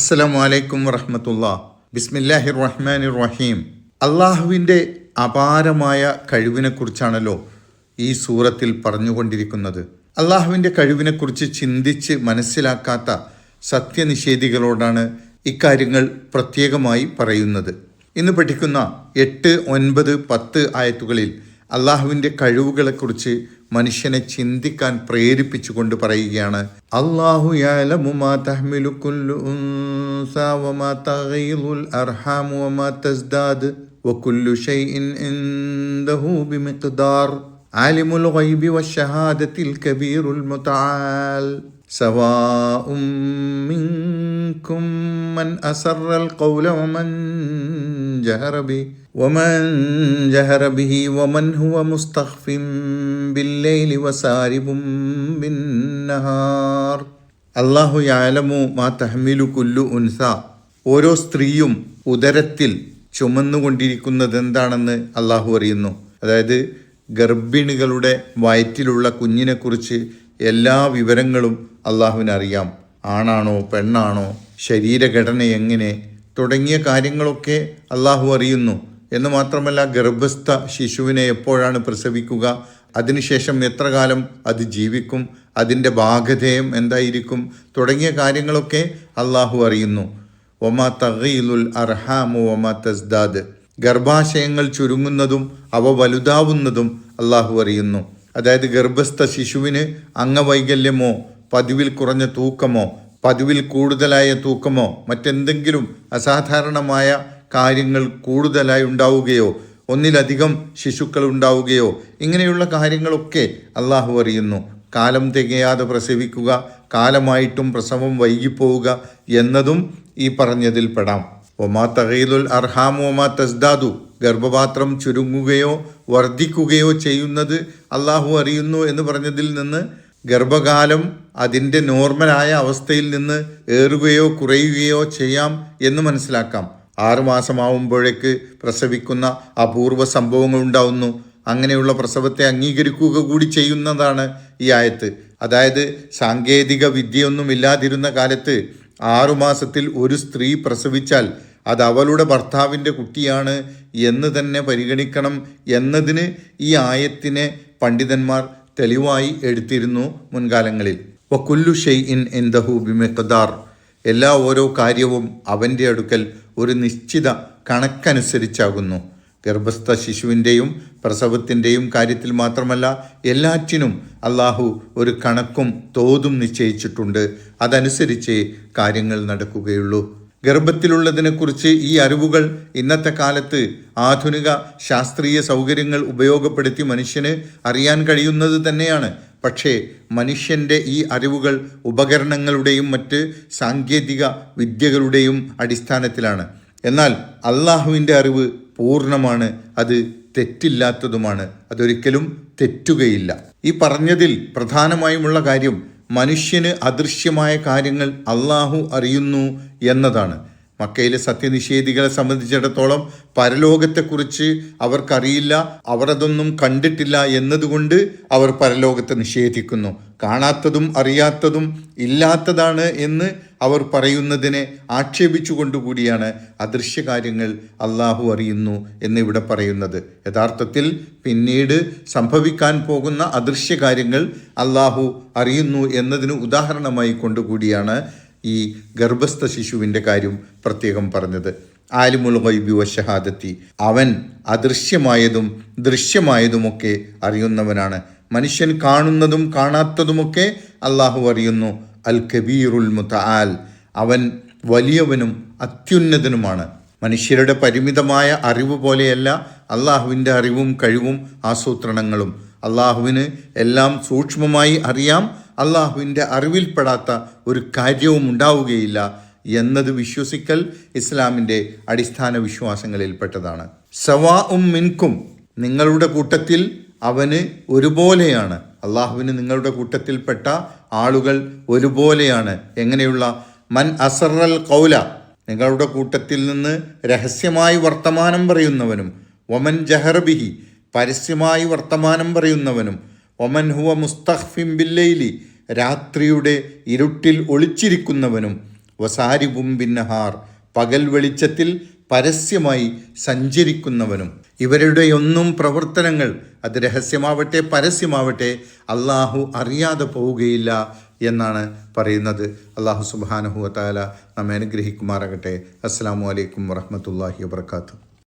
അസ്സലാമു വലൈക്കും വറഹമത്തുള്ള. ബിസ്മില്ലാഹിർ റഹ്മാൻ റഹീം അള്ളാഹുവിന്റെ അപാരമായ കഴിവിനെക്കുറിച്ചാണല്ലോ ഈ സൂറത്തിൽ പറഞ്ഞുകൊണ്ടിരിക്കുന്നത്. അള്ളാഹുവിന്റെ കഴിവിനെക്കുറിച്ച് ചിന്തിച്ച് മനസ്സിലാക്കാത്ത സത്യനിഷേധികളോടാണ് ഇക്കാര്യങ്ങൾ പ്രത്യേകമായി പറയുന്നത്. ഇന്ന് പഠിക്കുന്ന എട്ട് ഒൻപത് പത്ത് ആയത്തുകളിൽ അള്ളാഹുവിന്റെ കഴിവുകളെക്കുറിച്ച് മനുഷ്യനെ ചിന്തിക്കാൻ പ്രേരിപ്പിച്ചുകൊണ്ട് പറയുകയാണ് അള്ളാഹു യഅലമു മാ തഹ്മിലു കുല്ലു ഉൻസാ വമാ തഗീദുൽ അർഹാമു വമാ തസ്ദാദ് വകുല്ലു ഷൈഇൻ ഇൻദഹു ബിമിഖ്ദാർ ആലിമുൽ ഗൈബി വശഹാദത്തിൽ കബീറുൽ മുതആൽ سواء منكم من أسر القول ومن جهر به ومن جهر به ومن هو مستخف بالليل وسارب بالنهار അള്ളാഹു യാലമു മാ തഹ്മിലു കുല്ലു ഉൻസ ഓരോ സ്ത്രീയും ഉദരത്തിൽ ചുമന്നുകൊണ്ടിരിക്കുന്നത് എന്താണെന്ന് അള്ളാഹു അറിയുന്നു അതായത് ഗർഭിണികളുടെ വയറ്റിലുള്ള കുഞ്ഞിനെക്കുറിച്ച് എല്ലാ വിവരങ്ങളും അള്ളാഹുവിന് അറിയാം ആണാണോ പെണ്ണാണോ ശരീരഘടന എങ്ങനെ തുടങ്ങിയ കാര്യങ്ങളൊക്കെ അള്ളാഹു അറിയുന്നു എന്ന് മാത്രമല്ല ഗർഭസ്ഥ ശിശുവിനെ എപ്പോഴാണ് പ്രസവിക്കുക? അതിനുശേഷം എത്ര കാലം അത് ജീവിക്കും? അതിന്റെ ഭാഗധേയം എന്തായിരിക്കും? തുടങ്ങിയ കാര്യങ്ങളൊക്കെ അള്ളാഹു അറിയുന്നു. ഒമ തഹീലുൽ അർഹാമു ഒമ തസ്ദാദ്. ഗർഭാശയങ്ങൾ ചുരുങ്ങുന്നതും അവ വലുതാവുന്നതും അള്ളാഹു അറിയുന്നു. അതായത് ഗർഭസ്ഥ ശിശുവിന് അംഗവൈകല്യമോ പതിവിൽ കുറഞ്ഞ തൂക്കമോ പതിവിൽ കൂടുതലായ തൂക്കമോ മറ്റെന്തെങ്കിലും അസാധാരണമായ കാര്യങ്ങൾ കൂടുതലായി ഉണ്ടാവുകയോ ഒന്നിലധികം ശിശുക്കൾ ഉണ്ടാവുകയോ ഇങ്ങനെയുള്ള കാര്യങ്ങളൊക്കെ അള്ളാഹു അറിയുന്നു. കാലം തികയാതെ പ്രസവിക്കുക കാലമായിട്ടും പ്രസവം വൈകിപ്പോവുക എന്നതും ഈ പറഞ്ഞതിൽ പെടാം. ഒമാ തകയിലുൽ അർഹാം ഒമാ തസ്ദാദു. ഗർഭപാത്രം ചുരുങ്ങുകയോ വർദ്ധിക്കുകയോ ചെയ്യുന്നത് അള്ളാഹു അറിയുന്നു എന്ന് പറഞ്ഞതിൽ നിന്ന് ഗർഭകാലം അതിന്റെ നോർമലായ അവസ്ഥയിൽ നിന്ന് ഏറുകയോ കുറയുകയോ ചെയ്യാം എന്ന് മനസ്സിലാക്കാം. ആറുമാസമാവുമ്പോഴേക്ക് പ്രസവിക്കുന്ന അപൂർവ സംഭവങ്ങൾ ഉണ്ടാവുന്നു. അങ്ങനെയുള്ള പ്രസവത്തെ അംഗീകരിക്കുക കൂടി ചെയ്യുന്നതാണ് ഈ ആയത്ത്. അതായത് സാങ്കേതിക വിദ്യയൊന്നും ഇല്ലാതിരുന്ന കാലത്ത് ആറുമാസത്തിൽ ഒരു സ്ത്രീ പ്രസവിച്ചാൽ അത് അവളുടെ ഭർത്താവിന്റെ കുട്ടിയാണ് എന്ന് തന്നെ പരിഗണിക്കണം എന്നതിന് ഈ ആയത്തിനെ പണ്ഡിതന്മാർ തെളിവായി എടുത്തിരുന്നു മുൻകാലങ്ങളിൽ. വക്കുല്ലു ഷെയ് ഇൻ എന്തഹു ബിമെക്കദാർ എല്ലാ ഓരോ കാര്യവും അവന്റെ അടുക്കൽ ഒരു നിശ്ചിത കണക്കനുസരിച്ചാകുന്നു. ഗർഭസ്ഥ ശിശുവിന്റെയും പ്രസവത്തിന്റെയും കാര്യത്തിൽ മാത്രമല്ല എല്ലാറ്റിനും അള്ളാഹു ഒരു കണക്കും തോതും നിശ്ചയിച്ചിട്ടുണ്ട്. അതനുസരിച്ചേ കാര്യങ്ങൾ നടക്കുകയുള്ളൂ. ഗർഭത്തിലുള്ളതിനെക്കുറിച്ച് ഈ അറിവുകൾ ഇന്നത്തെ കാലത്ത് ആധുനിക ശാസ്ത്രീയ സൗകര്യങ്ങൾ ഉപയോഗപ്പെടുത്തി മനുഷ്യന് അറിയാൻ കഴിയുന്നത് തന്നെയാണ്. പക്ഷേ മനുഷ്യന്റെ ഈ അറിവുകൾ ഉപകരണങ്ങളുടെയും മറ്റ് സാങ്കേതിക വിദ്യകളുടെയും അടിസ്ഥാനത്തിലാണ്. എന്നാൽ അള്ളാഹുവിന്റെ അറിവ് പൂർണമാണ് അത് തെറ്റില്ലാത്തതുമാണ് അതൊരിക്കലും തെറ്റുകയില്ല. ഈ പറഞ്ഞതിൽ പ്രധാനമായുമുള്ള കാര്യം മനുഷ്യന് അദൃശ്യമായ കാര്യങ്ങൾ അള്ളാഹു അറിയുന്നു എന്നതാണ്. മക്കയിലെ സത്യനിഷേധികളെ സംബന്ധിച്ചിടത്തോളം പരലോകത്തെക്കുറിച്ച് അവർക്കറിയില്ല അവർ അതൊന്നും കണ്ടിട്ടില്ല എന്നതുകൊണ്ട് അവർ പരലോകത്തെ നിഷേധിക്കുന്നു. കാണാത്തതും അറിയാത്തതും ഇല്ലാത്തതാണ് എന്ന് അവർ പറയുന്നതിനെ ആക്ഷേപിച്ചുകൊണ്ടുകൂടിയാണ് അദൃശ്യകാര്യങ്ങൾ അള്ളാഹു അറിയുന്നു എന്ന് ഇവിടെ പറയുന്നത്. യഥാർത്ഥത്തിൽ പിന്നീട് സംഭവിക്കാൻ പോകുന്ന അദൃശ്യകാര്യങ്ങൾ അള്ളാഹു അറിയുന്നു എന്നതിന് ഉദാഹരണമായി കൊണ്ടുകൂടിയാണ് ഈ ഗർഭസ്ഥ ശിശുവിന്റെ കാര്യം പ്രത്യേകം പറഞ്ഞത്. ആലിമുൽ ഗൈബി വശഹാദത്തി അവൻ അദൃശ്യമായതും ദൃശ്യമായതുമൊക്കെ അറിയുന്നവനാണ്. മനുഷ്യൻ കാണുന്നതും കാണാത്തതുമൊക്കെ അള്ളാഹു അറിയുന്നു. അൽ കബീറുൽ മുതആൽ. അവൻ വലിയവനും അത്യുന്നതനുമാണ്. മനുഷ്യരുടെ പരിമിതമായ അറിവ് പോലെയല്ല അള്ളാഹുവിന്റെ അറിവും കഴിവും ആസൂത്രണങ്ങളും. അള്ളാഹുവിന് എല്ലാം സൂക്ഷ്മമായി അറിയാം അള്ളാഹുവിന്റെ അറിവിൽപ്പെടാത്ത ഒരു കാര്യവും ഉണ്ടാവുകയില്ല എന്നത് വിശ്വസിക്കൽ ഇസ്ലാമിന്റെ അടിസ്ഥാന വിശ്വാസങ്ങളിൽപ്പെട്ടതാണ്. സവാ ഉം മിൻകും നിങ്ങളുടെ കൂട്ടത്തിൽ അവന് ഒരുപോലെയാണ്. അള്ളാഹുവിന് നിങ്ങളുടെ കൂട്ടത്തിൽപ്പെട്ട ആളുകൾ ഒരുപോലെയാണ്. എങ്ങനെയുള്ള? മൻ അസറൽ കൗല നിങ്ങളുടെ കൂട്ടത്തിൽ നിന്ന് രഹസ്യമായി വർത്തമാനം പറയുന്നവനും. ഒമൻ ജഹർബിഹി പരസ്യമായി വർത്തമാനം പറയുന്നവനും. ഒമൻ ഹുവ മുസ്തഖ്ഫിം ബില്ലൈലി രാത്രിയുടെ ഇരുട്ടിൽ ഒളിച്ചിരിക്കുന്നവനും വസാരിബും ബിന്നഹാർ പകൽ വെളിച്ചത്തിൽ പരസ്യമായി സഞ്ചരിക്കുന്നവനും. ഇവരുടെയൊന്നും പ്രവർത്തനങ്ങൾ അത് രഹസ്യമാവട്ടെ പരസ്യമാവട്ടെ അള്ളാഹു അറിയാതെ പോവുകയില്ല എന്നാണ് പറയുന്നത്. അള്ളാഹു സുബാനഹു താല നമ്മെ അനുഗ്രഹിക്കുമാറാകട്ടെ. അസ്സാം വലൈക്കും വറഹമത്തല്ലാഹി വാത്തു